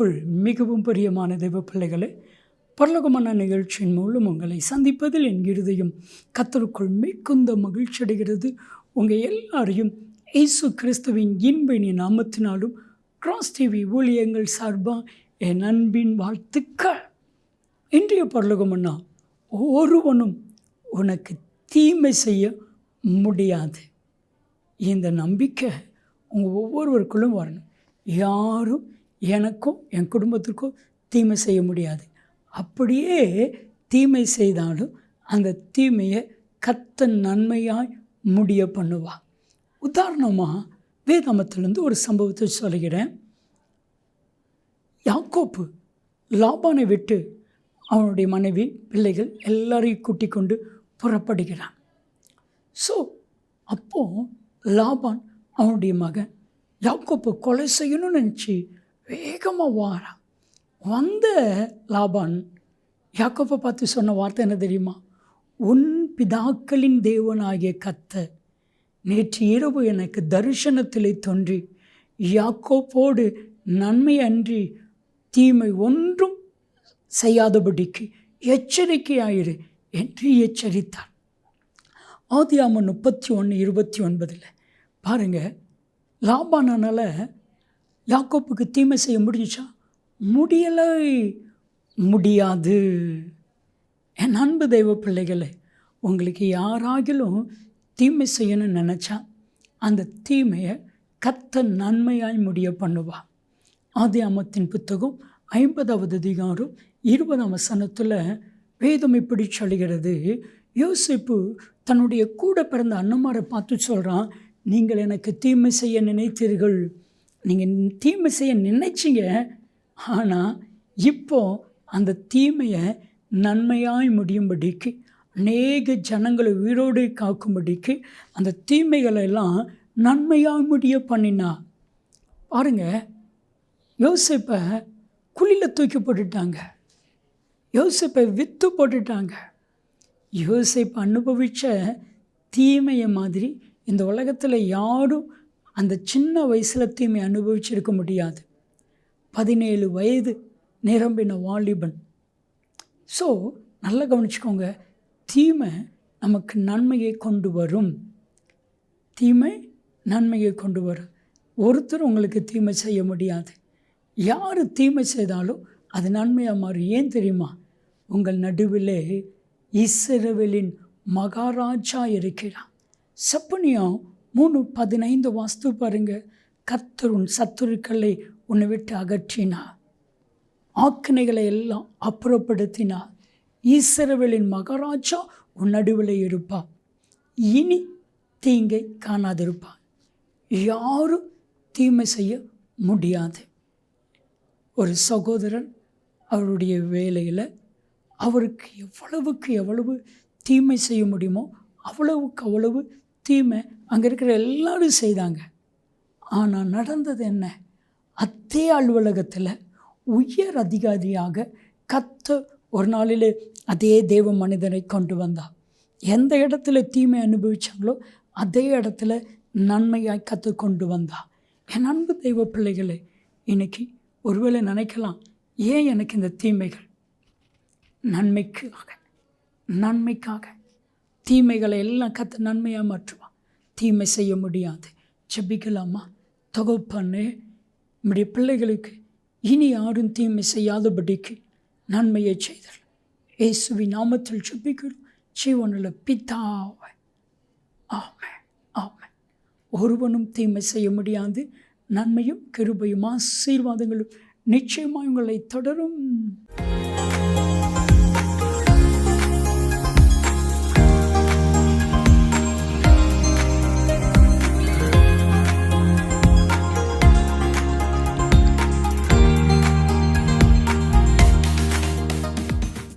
கிறிஸ்துவுக்குள் மிகவும் பிரியமான தெய்வ பிள்ளைகளே பரலோகமான நிகழ்ச்சியின் மூலம் உங்களை சந்திப்பதில் என் இருதயம் கத்தருக்குள் மிகுந்த மகிழ்ச்சி அடைகிறது. உங்கள் எல்லாரையும் இயேசு கிறிஸ்துவின் இன்பினி நாமத்தினாலும் கிராஸ் டிவி ஊழியங்கள் சார்பாக என் அன்பின் வாழ்த்துக்கள். இன்றைய பரலோகமன்னா ஒருவனும் உனக்கு தீமை செய்ய முடியாது. இந்த நம்பிக்கை உங்கள் ஒவ்வொருவருக்குள்ளும் வரணும். யாரும் எனக்கும் என் குடும்பத்திற்கும் தீமை செய்ய முடியாது. அப்படியே தீமை செய்தாலும் அந்த தீமையை கத்த நன்மையாய் முடிய பண்ணுவா உதாரணமாக வேதாமத்திலேருந்து ஒரு சம்பவத்தை சொல்கிறேன். யாக்கோப்பு லாபானை விட்டு அவனுடைய மனைவி பிள்ளைகள் எல்லாரையும் கூட்டி கொண்டு புறப்படுகிறான். ஸோ அப்போது லாபான் அவனுடைய மகன் யாக்கோப்பு கொலை செய்யணும்னு நினச்சி வேகமாக வாரான். வந்த லாபான் யாக்கோப்பை பார்த்து சொன்ன வார்த்தை என்ன தெரியுமா? உன் பிதாக்களின் தேவனாகிய கத்த நேற்று இரவு எனக்கு தரிசனத்திலே தோன்றி யாக்கோப்போடு நன்மை அன்றி தீமை ஒன்றும் செய்யாதபடிக்கு எச்சரிக்கையாயிரு என்று எச்சரித்தார். ஆதியாமன் முப்பத்தி ஒன்று இருபத்தி ஒன்பதில் பாருங்கள் லாபானானால் யாக்கோப்புக்கு தீமை செய்ய முடிஞ்சிச்சா? முடியலை. முடியாது. என் அன்பு தெய்வ பிள்ளைகளே உங்களுக்கு யாராகிலும் தீமை செய்யணும்னு நினச்சா அந்த தீமையை கத்த நன்மையாய் முடிய பண்ணுவா. ஆதி அமத்தின் புத்தகம் ஐம்பதாவது அதிகாரம் இருபதாம் வசனத்தில் வேதம் இப்படி சொல்கிறது. யோசிப்பு தன்னுடைய கூட பிறந்த அண்ணமாரை பார்த்து சொல்கிறான் நீங்கள் எனக்கு தீமை செய்ய நினைத்தீர்கள். நீங்கள் தீமை செய்ய நினைச்சிங்க ஆனால் இப்போ அந்த தீமையை நன்மையாய் முடியும்படிக்கு அநேக ஜனங்களை உயிரோடு காக்கும்படிக்கு அந்த தீமைகளை எல்லாம் நன்மையாய் முடிய பண்ணினா. பாருங்க யோசிப்பை குழியில் தூக்கி போட்டுட்டாங்க. யோசிப்பை விற்று போட்டுட்டாங்க. யோசிப்பை அனுபவித்த தீமையை மாதிரி இந்த உலகத்தில் யாரும் அந்த சின்ன வயசில் தீமை அனுபவிச்சிருக்க முடியாது. பதினேழு வயது நிரம்பின வாலிபன். ஸோ நல்லா கவனிச்சுக்கோங்க. தீமை நமக்கு நன்மையை கொண்டு வரும். தீமை நன்மையை கொண்டு வரும். ஒருத்தர் உங்களுக்கு தீமை செய்ய முடியாது. யார் தீமை செய்தாலும் அது நன்மையாக மாறும். ஏன் தெரியுமா? உங்கள் நடுவிலே இஸ்ரவேலின் மகாராஜா இருக்கிறான் செப்பனியம் மூணு பதினைந்து வாஸ்து பாருங்க. கத்தர் உன் சத்துருக்களை உன்னை விட்டு அகற்றினா. ஆக்கினைகளை எல்லாம் அப்புறப்படுத்தினா. ஈஸ்வரவேலின் மகாராஜா உன் நடுவில் இருப்பான் இனி தீங்கை காணாதிருப்பான் யாரும் தீமை செய்ய முடியாது. ஒரு சகோதரன் அவருடைய வேலையில் அவருக்கு எவ்வளவுக்கு எவ்வளவு தீமை செய்ய முடியுமோ அவ்வளவுக்கு அவ்வளவு தீமை அங்கே இருக்கிற எல்லாரும் செய்தாங்க. ஆனால் நடந்தது என்ன? அத்தே அலுவலகத்தில் உயர் அதிகாரியாக கத்த ஒரு நாளில் அதே தேவ மனிதனை கொண்டு வந்தார் எந்த இடத்துல தீமை அனுபவித்தாங்களோ அதே இடத்துல நன்மையாய் கற்று கொண்டு வந்தா. என் அன்பு தெய்வ பிள்ளைகளை இன்னைக்கு ஒருவேளை நினைக்கலாம் ஏன் எனக்கு இந்த தீமைகள்? நன்மைக்காக நன்மைக்காக தீமைகளை எல்லாம் கற்று நன்மையாக மாற்றுவான் தீமை செய்ய முடியாது. ஜபிக்கலாமா? தொகுப்பண்ணு நம்முடைய பிள்ளைகளுக்கு இனி யாரும் தீமை செய்யாதபடிக்கு நன்மையை செய்தல். இயேசுவி நாமத்தில் ஜபிக்கிறோம். ஜீவனில் பித்தாவை ஆமை ஆமை ஒருவனும் தீமை செய்ய முடியாது. நன்மையும் கிருபையும் ஆசீர்வாதங்களும் நிச்சயமாக உங்களை தொடரும்.